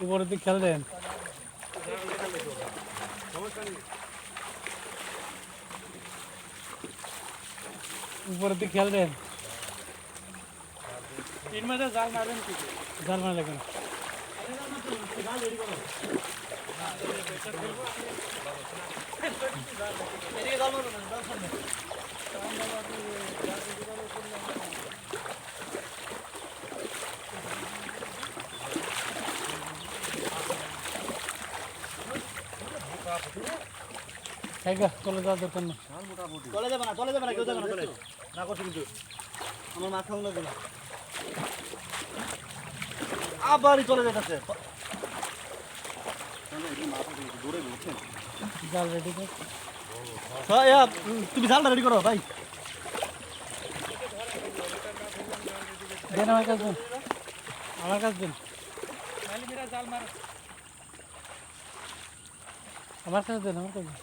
উপরের দিকে খেয়াল দেন উপরের দিকে খেয়াল দেন তিন মাসে জাল মারবেন কি জাল মানে কেন জায়গা চলে যাওয়ার দরকার নেই। চলে যাবে না চলে যাবে না কেউ যাবে না চলে। না করছ কিন্তু। আমার মাথা লাগবে না। আবারই চলে যেতেছে জাল রেডি তুমি জালটা রেডি করো ভাই। দেন আমার কাছে। দেন আমার কাছে দেন। জাল মার। আমার কাছে দেন আমার কাছে দেন।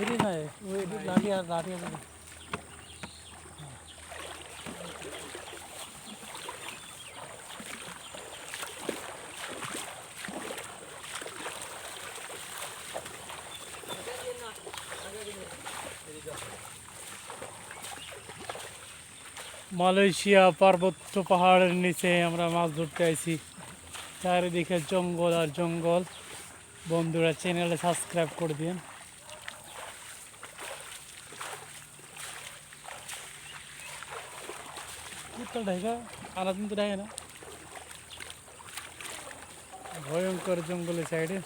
এটি নয় ওই লাঠি আর লাঠি আছে মালয়েশিয়া পার্বত্য পাহাড়ের নিচে আমরা মাছ ধরতে আইছি। চারিদিকে জঙ্গল আর জঙ্গল। বন্ধুরা চ্যানেলে সাবস্ক্রাইব করে দিন। ঢাকে না। ভয়ঙ্কর জঙ্গলের সাইডে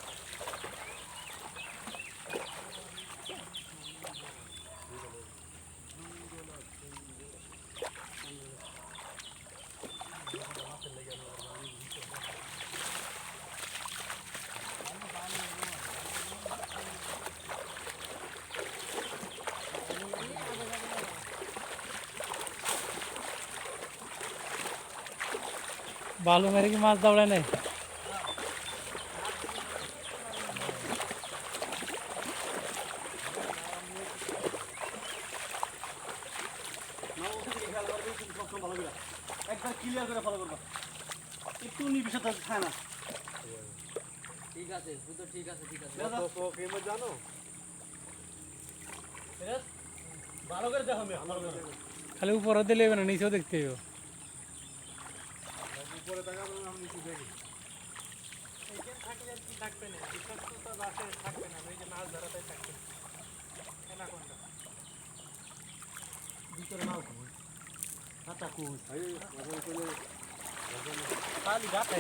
বালু মেরে কি মাছ দাবড়ায় নাই? একবার ক্লিয়ার করে ফলো করবা। একটু নিবিষে না। ঠিক আছে শুধু ঠিক আছে ঠিক আছে। ভালো করে দেখো মেয়ে ভালো করে খালি উপরে দিলে না নিচেও দেখতে হবে এইখানে থাকলে আর কি থাকবে না বিষাক্ততা বাসে থাকবে না এই যে মাছ ধরাতে থাকবে কেনা কোনটা ভিতরে মাল খাবো কাঁচা কুচ খালি গাছ